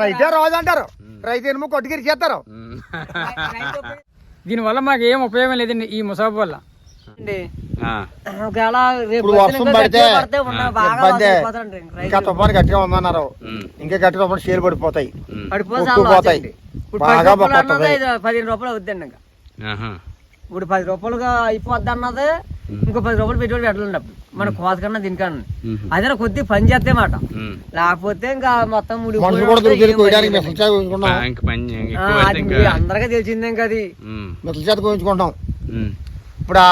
రైతే రాజు అంటారు రైతు ఎనుము కొట్టుగిరి చేస్తారు దీనివల్ల మాకు ఏం ఉపయోగం లేదండి ఈ ముసాబు వల్ల. ఒకవేళ రేపు వర్షం ఇంకా పడితే. తుఫాను గట్టిగా ఉందన్నారు. ఇంకా గట్టిగా ఉన్నప్పుడు షేర్ పడిపోతాయి ఉమ్. పడిపోతే కొట్టు చాలా లాస్ పోతాయి. అండి. ఇప్పుడు బాగా పదిహేను రూపాయలు అవుతుందండి ఇంకా. ఇప్పుడు పది రూపాయలుగా అయిపోద్ది అన్నది ఇంకో పది రూపాయలు పెట్టుబడి పెట్టాలండి అప్పుడు మన కోత కన్నా దీనికన్నా. అదే కొద్ది పని చేస్తే మాట. లేకపోతే ఇంకా మొత్తం అందరికీ తెలిసిందే ఇంకా అది. మిషన్ చేత కోయించుకుంటాం. ఇప్పుడు ఆ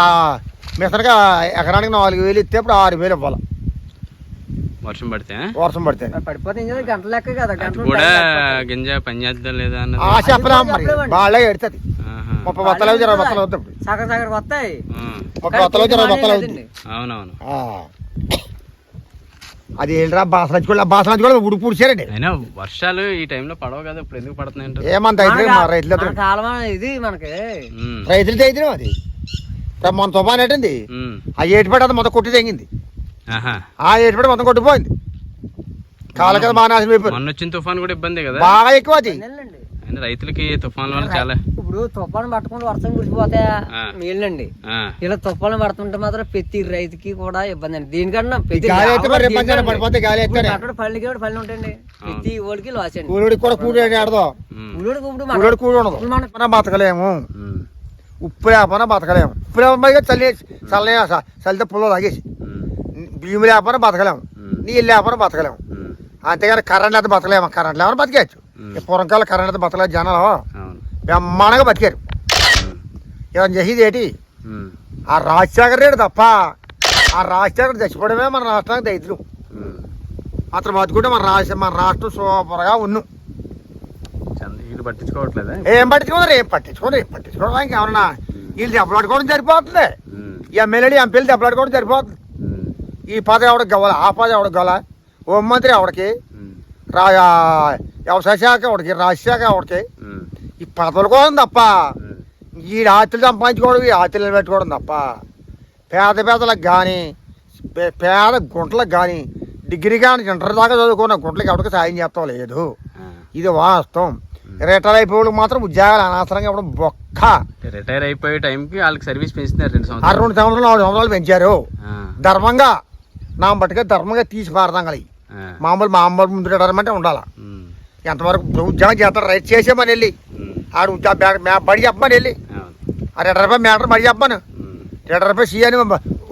మిషన్గా ఎకరానికి నాలుగు వేలు ఇస్తే ఇప్పుడు ఆరు వేలు ఇవ్వాలి వర్షం పడితే వర్షం పడితే పడిపోతే? గంటల లెక్క కదా గంటలు కూడా. గింజ పని చేద్దాం లేదా అన్నది ఆ చెప్పలేం మరి చెప్పలేమండి. వాళ్ళే ఎడుతుంది. ముప్పై బత్తలు అవుతుంది ఇరవై బత్తలు అవుతుంది ఇప్పుడు. సగం సగం వస్తాయి. ముప్పై బత్తలు అవుతుంది ఇరవై బత్తలు అవుతుంది. అవునవును ఆ. అది ఏంట్రా బాసలంచుకోవాలి బాసలంచుకోవాలి ఉడుపు పుడిచారండి అయినా వర్షాలు ఈ టైంలో పడవు కదా ఇప్పుడు ఎందుకు పడుతున్నాయి ఏమంత రైతులు కాలం ఇది మనకి. రైతులు అయితే అది మన తుఫాన్ ఏంటండి. ఆ ఏటిపడి అది మొత్తం కొట్టి తెంగింది ఆహా. ఆ ఏటిపడి మొత్తం కొట్టిపోయింది కాళ్ళ కదా బాగా నాశనం అయిపోయింది మొన్న వచ్చిన తుఫాన్ కూడా ఇబ్బంది కదా బాగా ఎక్కువ అది రైతులకి తుఫాన్ వల్ల చాలా ఇప్పుడు తుఫాను పట్టుకుంటూ వర్షం కురిసిపోతే. మేలండి. ఆ. ఇలా తుఫాను పడుతుంటే మాత్రం ప్రతి రైతుకి కూడా ఇబ్బంది అండి. దీనికన్నా ప్రతి అక్కడ పళ్ళకి పళ్ళు ఉంటాయండి. ప్రతి ఓడికి లాస్ అండి. కూలోడికి కూడా మన- బతకలేము. ఉప్పు లేకపోయినా బతకలేము. ఉప్పు లేకపోయినా చల్లి చల్లే చల్లితే పుల్ల తాగేసి. బియ్యం లేకపోయినా బతకలేము. నీళ్ళు లేకపోయినా బతకలేము. అంతేగాని కరెంట్ అయితే బతకలేము. కరెంట్ లేకపోయినా బతికేయచ్చు. పూర్వకాల కరెంట్ అయితే బతకలేదు జనాలు. బ్రహ్మాండంగా బతికారు. ఏమైనా చేసేది ఏంటి. ఆ రాజశేఖర రెడ్డి తప్ప ఆ రాజశేఖర చచ్చిపోవడమే మన రాష్ట్రానికి ఉమ్. అతను బతుకుంటే మన రాష్ట్రం మన రాష్ట్రం సూపర్గా ఉన్నాం. పట్టించుకోవట్లేదా? ఏం పట్టించుకోరు ఏం పట్టించుకోరు ఏం పట్టించుకోవడం ఇంకేమన్నా వీళ్ళు దెబ్బలాడుకోవడం సరిపోతుంది? ఎమ్మెల్యేలు ఎంపీలు దెబ్బలాడుకోవడం సరిపోతుంది. ఈ పదవి ఎవడికి గవ్వాలి? ఆ పదవి ఎవడికి గవ్వాలి? హోంమంత్రి ఎవడికి. రా వ్యవసాయ శాఖ ఎవడికి? రాజశాఖ ఎవడికి. ఈ పదవుల కోసం తప్ప. ఈ ఆతులు సంపాదించుకోవడం ఈ ఆతులు పెట్టుకోవడం తప్ప పేద పేదలకు కానీ పేద గుంటలకు కానీ డిగ్రీ కానీ ఇంటర్ దాకా చదువుకున్న గుంటలకు ఎవరికి సాయం చేస్తాం లేదు. ఇది వాస్తవం రిటైర్ అయిపోయి మాత్రం ఉద్యోగాలు అనవసరంగా ఇవ్వడం బొక్క రిటైర్ అయిపోయే టైంకి వాళ్ళకి సర్వీస్ పెంచుతున్నారు రెండు సంవత్సరాలు రెండు సంవత్సరాలు నాలుగు సంవత్సరాలు పెంచారు. ధర్మంగా నా బట్టుగా ధర్మంగా తీసి పారదాం కలిగి. మామూలు మామూలు ముందు రిటైర్మెంట్ అంటే ఉండాలి. ఎంతవరకు ఉద్యోగం చేస్తారు రైట్ చేసేమని వెళ్ళి. ఆడు మే- బడి చెప్పమని వెళ్ళి. ఆ రెండు రూపాయలు మేటర్ బడి చెప్పమను. రెండు రూపాయలు సీఎని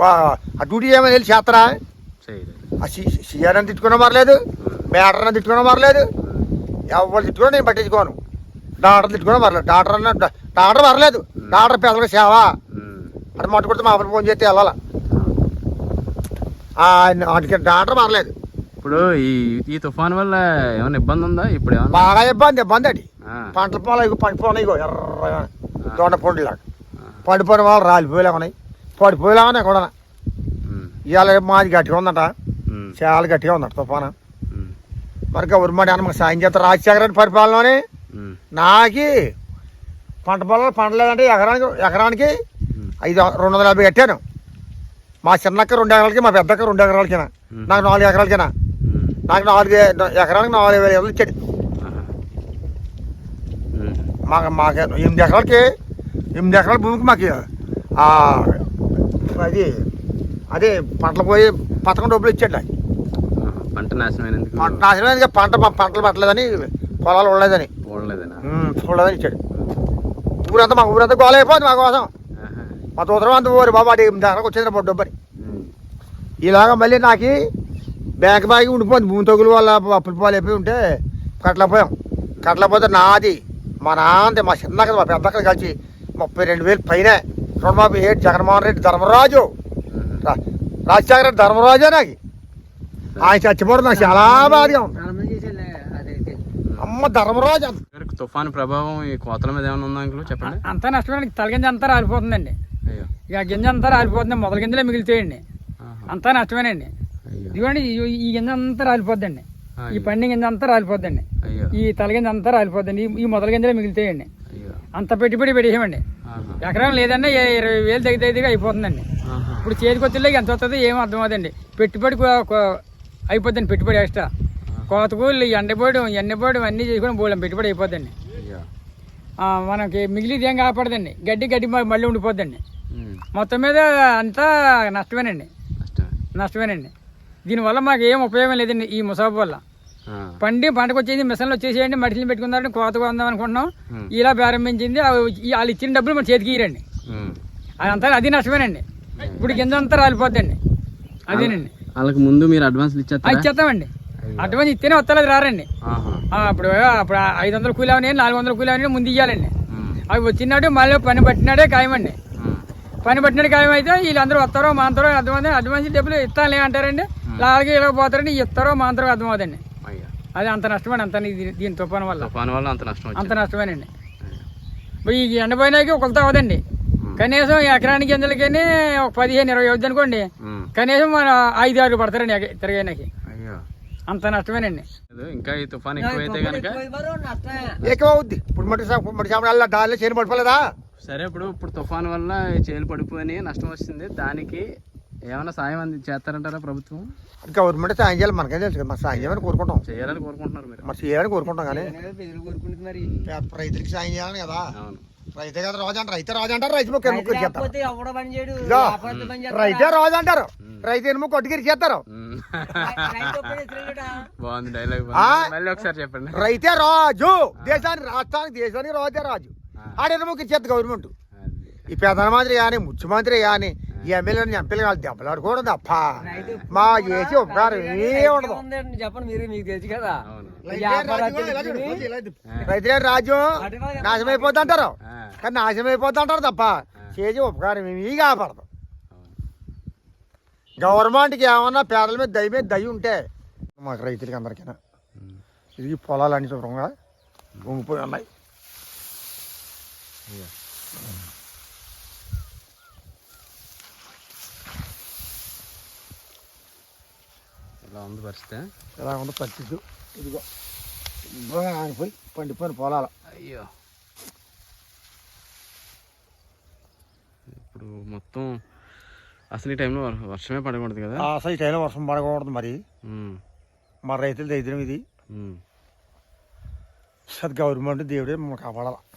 ఆ డ్యూటీ చేయమని వెళ్ళి చేస్తారా ఆ సి సీఎన్ అని తిట్టుకున్న మరలేదు. మేటర్ అని తిట్టుకున్న మరలేదు. ఎవరు తిట్టుకున్నా నేను పట్టించుకోను. డాక్టర్ తిట్టుకున్నా మరలేదు. డాక్టర్ అన్న డాక్టర్ మరలేదు. డాక్టర్ పేదలకు సేవ. ఉమ్. అటు మట్టు కొడితే మా అప్పుడు ఫోన్ చేస్తే వెళ్ళాల? వాటికి డాక్టర్ మరలేదు. ఇప్పుడు ఈ ఈ తుఫాన్ వల్ల ఏమైనా ఇబ్బంది ఉందా? ఇప్పుడు బాగా ఇబ్బంది ఇబ్బంది అది. పంటల పొలం ఇగో పండిపోయినాయి ఎర్రగా. దొండ పొండిలాగా. పండిపోయిన వాళ్ళు రాలిపోయేలా ఉన్నాయి పడిపోయేలా ఉన్నాయి కూడా. ఇవాళ మాది గట్టిగా ఉందంట. చాలా గట్టిగా ఉందంట తుఫాను. మరి గవర్నమెంట్ అని మాకు సాయం చేస్తారు రాజశేఖర రెడ్డి పరిపాలనలోనే. నాకి పంట పొలాలు పండలేదంటే ఎకరానికి ఎకరానికి. ఐదు రెండు వందల యాభై కట్టాను మా చిన్నక్క రెండు ఎకరాలకి మా పెద్దక్క రెండు ఎకరాలకినా. నాకు నాలుగు ఎకరాలకినా. నాకు నాలుగు ఎకరానికి నాలుగు వేల ఐదు. మాకు మాకు ఎనిమిది ఎకరాలకి ఎనిమిది ఎకరాల భూమికి మాకు అది అదే పంటలు పోయి పథకం డబ్బులు ఇచ్చాడు నాకు. ఆహా. పంట నాశనం అయినందుకు పంట నాశనం పంట పంటలు పట్టలేదని పొలాలు ఉండలేదని. చూడలేదనా ఇచ్చాడు. ఊరంతా మా ఊరంతా గోల అయిపోతుంది మా కోసం. మా తోతరం అంతా ఊరు బాబా అది దగ్గరకు వచ్చేది డబ్బని. ఇలాగ మళ్ళీ నాకు బ్యాంక్ బాగి ఉండిపోయింది. భూమి తగులు వల్ల అప్పులు పాలు అయిపోయి ఉంటే కట్టలేకపోయాం. కట్టలేకపోతే నాది మా నాన్నది మా చిన్నక్క మా పెద్దక్క కలిసి ముప్పై రెండు వేలు పైన. రుణమాఫీ ఏడు జగన్మోహన్ రెడ్డి ధర్మరాజు. రాజశేఖర రెడ్డి ధర్మరాజే నాకు. ఆయన చచ్చిపోవడం నాకు చాలా బాధగా ఉంది. అమ్మ ధర్మరాజు తుఫాన్ ప్రభావం ఈ కోతల మీద ఏమైనా ఉందా అంకుల్? చెప్పండి. అంతా నష్టమైన తలగింజ అంతా రాలిపోతుందండి. అయ్యో. ఇక గింజ అంతా రాలిపోతుంది మొదల గింజలే మిగులుతాయండి. అంతా నష్టమేనండి. ఇదిగోండి ఈ- ఈ గింజ అంతా రాలిపోద్దండి. ఈ. పండి గింజ అంతా రాలిపోద్దండి. ఈ తలగింజ అంతా రాలిపోద్దండి. ఈ- మొదల గింజలే మిగులుతాయండి. అంత పెట్టుబడి పెట్టేయమండి. ఎకరం లేదన్నా ఇరవై వేలు తగ్గితే అయిపోతుందండి. ఇప్పుడు చేతికొచ్చేలాగా ఎంత వస్తుందో ఏం అర్థం అవుతుంది పెట్టుబడి అయిపోద్దండి పెట్టుబడి ఎక్స్ట్రా ఆహా. కోత కూలి ఎండపోయడం ఎండపోయడం అన్నీ చేసుకుని బోళ్ళం పెట్టుబడి అయిపోద్దండి. మనకి మిగిలిది ఏం కాపాడదండి. గడ్డి గడ్డి మళ్ళీ ఉండిపోద్దండి. మొత్తం మీద అంతా నష్టమేనండి. నష్టమేనండి. దీనివల్ల మాకు ఏం ఉపయోగం లేదండి ఈ ముసాబు వల్ల. పండి పంటకు వచ్చేసి మిషన్లు వచ్చేసేయండి మనుషులు పెట్టుకుందారని కోత కొందాం అనుకుంటున్నాం. ఇలా ప్రారంభించింది వాళ్ళు ఇచ్చిన డబ్బులు మన చేతికి ఉమ్. అదంతా అది నష్టమేనండి. ఇప్పుడు కింద అంతా రాలిపోద్దండి. అదేనండి. వాళ్ళకి ముందు మీరు అడ్వాన్స్లు అది ఇచ్చేస్తారా ఇచ్చేస్తామండి. అటువంటి ఇస్తేనే వస్తలేదు రారండి. అప్పుడు అప్పుడు ఐదు వందలు కూలి అవని నాలుగు వందలు కూలి అవని ముందు ఇవ్వాలండి. అవి వచ్చినాడు మళ్ళీ పని పట్టినాడే ఖాయమండి. పని పట్టినాడు ఖాయం అయితే వీళ్ళందరూ వస్తారో మాంతారో అర్థమైంది అడ్వాన్స్ డబ్బులు ఇస్తానులే అంటారండి. లాగే ఇలా పోతారండి ఇస్తారో మాంతారో అర్థమవుదండి అయ్యో. అది అంత నష్టమండి అంత దీని- దీని తుఫాను వల్ల. తుఫాను వల్ల అంత నష్టం అంత నష్టమేనండి. ఈ ఎండపోయినాకి ఒకరితో అవదండి. కనీసం ఎకరానికి గింజలకని ఒక పదిహేను ఇరవై అవుద్ది అనుకోండి. కనీసం మన ఐదు ఆరు పడతారండి అయ్యో. అంత నష్టమేనండి. ఇంకా ఈ తుఫాన్ ఎక్కువైతే కనుక నష్టమే ఎక్కువ అవుద్ది ఇప్పుడు మట్టి సా- మట్టి సామాన్ డాల్లో చేయని పడిపోలేదా? సరే ఇప్పుడు ఇప్పుడు తుఫాన్ వల్ల ఈ చేలు పడిపోయి నష్టం వస్తుంది దానికి ఏమైనా సాయం అంది చేస్తారంటారా ప్రభుత్వం? గవర్నమెంట్ సాయం చేయాలి మనకేం తెలుసు కదా, మరి సాయం చేయాలని కోరుకుంటాం. చేయాలని కోరుకుంటున్నారు మీరు. మరి చేయాలని కోరుకుంటాం కానీ రైతులకి సాయం చేయాలని కదా. అవును. రైతే కదా రాజు అంటారు రైతే రాజు అంటారు రైతు ముక్క ఎనుము కొరికేస్తారు లేకపోతే ఎవడ పని చేయడు ఇదిగో, వ్యాపారస్తులు పని చేస్తారా? రైతే రాజు అంటారు రైతు ఎనుము కొట్టుకిరి చేస్తారు. బాగుంది డైలాగ్? మళ్ళీ ఒకసారి చెప్పండి. రైతే రాజు దేశానికి రాష్ట్రానికి దేశానికి రాజే రాజు. ఆడ ఎనుముకి ఇచ్చేది గవర్నమెంట్. ఈ ప్రధానమంత్రి కానీ ముఖ్యమంత్రి కానీ ఈ ఎమ్మెల్యేని ఎంపీలు వాళ్ళు దెబ్బలాడుకోవడం తప్ప. మా చేసి ఉపకారం ఏ ఉండదు. చెప్పండి మీరు మీకు తెలుసు కదా. అవును. రైతులే రాజ్యం నాశనం అయిపోద్ది అంటారు. కానీ నాశనం అయిపోద్ది అంటారు తప్ప చేసి ఉపకారం ఏమీ కాపాడదు. గవర్నమెంట్కి ఏమన్నా పేదల మీద దయ మీద దయ ఉంటే మాకు రైతులకి అందరికైనా. ఇది పొలాలన్నీ శుభ్రంగా ఉంగిపోయి ఉన్నాయి. ఇలా ఉంది పరిస్థితి. ఎలా ఉంది పరిస్థితి? ఇదిగో. ఆగిపోయి పండిపోయిన పొలాలు. అయ్యో. ఇప్పుడు మొత్తం అసలు ఈ టైంలో వర్- వర్షమే పడకూడదు కదా? ఆ సైజ్ టైంలో వర్షం పడకూడదు మరి. మా రైతుల దరిద్రం ఇది. అది గవర్నమెంట్ దేవుడే మమ్మల్ని కాపాడాలి.